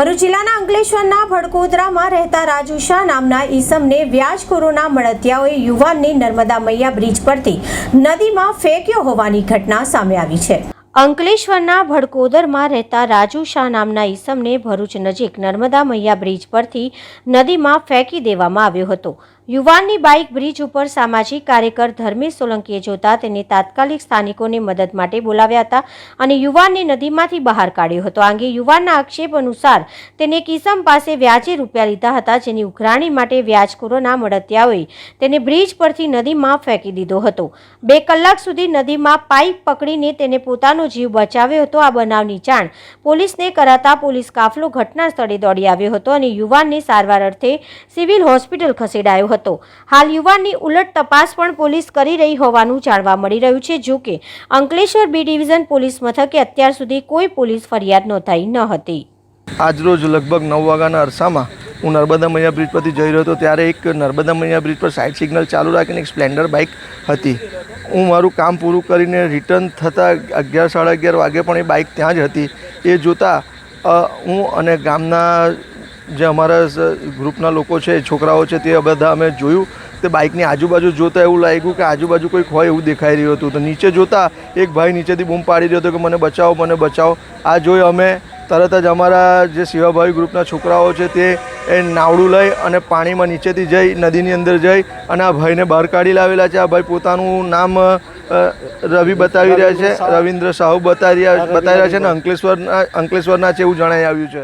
ભરૂચ જિલ્લાના અંકલેશ્વરના ભડકોદરામાં રહેતા રાજુ શાહ નામના ઈસમને વ્યાજખોરોના મળતિયાઓએ યુવાનને નર્મદા મૈયા બ્રિજ પરથી નદીમાં ફેંક્યો હોવાની ઘટના સામે આવી છે. અંકલેશ્વરના ભડકોદરમાં રહેતા રાજુ શાહ નામના ઈસમને ભરૂચ નજીક નર્મદા મૈયા બ્રિજ પરથી નદીમાં ફેંકી દેવામાં આવ્યો હતો. યુવાનની બાઇક બ્રિજ ઉપર સામાજિક કાર્યકર ધર્મેશ સોલંકીએ જોતા તેને તાત્કાલિક સ્થાનિકોને મદદ માટે બોલાવ્યા હતા અને યુવાનને નદીમાંથી બહાર કાઢ્યો હતો. આ અંગે યુવાનના આક્ષેપ અનુસાર તેને કિસમ પાસે વ્યાજે રૂપિયા લીધા હતા, જેની ઉઘરાણી માટે વ્યાજખોરોના મળતિયાઓએ તેને બ્રિજ પરથી નદીમાં ફેંકી દીધો હતો. બે કલાક સુધી નદીમાં પાઇપ પકડીને તેને પોતાનો જીવ બચાવ્યો હતો. આ બનાવની જાણ પોલીસને કરાતા પોલીસ કાફલો ઘટના સ્થળે દોડી આવ્યો હતો અને યુવાનને સારવાર અર્થે સિવિલ હોસ્પિટલ ખસેડાયો હતો. હાલ યુવાનની ઉલટ તપાસ પણ પોલીસ કરી રહી હોવાનું જાણવા મળી રહ્યું છે. જો કે, અંકલેશ્વર બી ડિવિઝન પોલીસ મથકે અત્યાર સુધી કોઈ પોલીસ ફરિયાદ નોંધાઈ ન હતી. આજરોજ લગભગ નવ વાગ્યાના અરસામાં હું નર્મદા મૈયા બ્રિજ પરથી જઈ રહ્યો હતો, ત્યારે એક નર્મદા મૈયા બ્રિજ પર સાઇડ સિગ્નલ ચાલુ રાખીને એક સ્પ્લેન્ડર બાઇક હતી. હું મારું કામ પૂરું કરીને રિટર્ન થતાં અગિયાર, સાડા અગિયાર વાગે પણ એ બાઇક ત્યાં જ હતી. એ જોતાં હું અને ગામના જે અમારા ગ્રુપના લોકો છે છોકરાઓ છે તે બધા અમે જોયું. તે બાઇકની આજુબાજુ જોતાં એવું લાગ્યું કે આજુબાજુ કોઈક હોય એવું દેખાઈ રહ્યું હતું. તો નીચે જોતાં એક ભાઈ નીચેથી બૂમ પાડી રહ્યો હતો કે મને બચાવો મને બચાવો. આ જોઈ અમે તરત જ અમારા જે સેવાભાવી ગ્રુપના છોકરાઓ છે તે એ નાવડું લઈ અને પાણીમાં નીચેથી જઈ નદીની અંદર જઈ અને આ ભાઈને બહાર કાઢી લાવેલા છે. આ ભાઈ પોતાનું નામ રવિ બતાવી રહ્યા છે. રવિન્દ્ર સાહુ. બતાવી રહ્યા બતાવી રહ્યા છે અને અંકલેશ્વરના અંકલેશ્વરના છે એવું જણાઈ આવ્યું છે.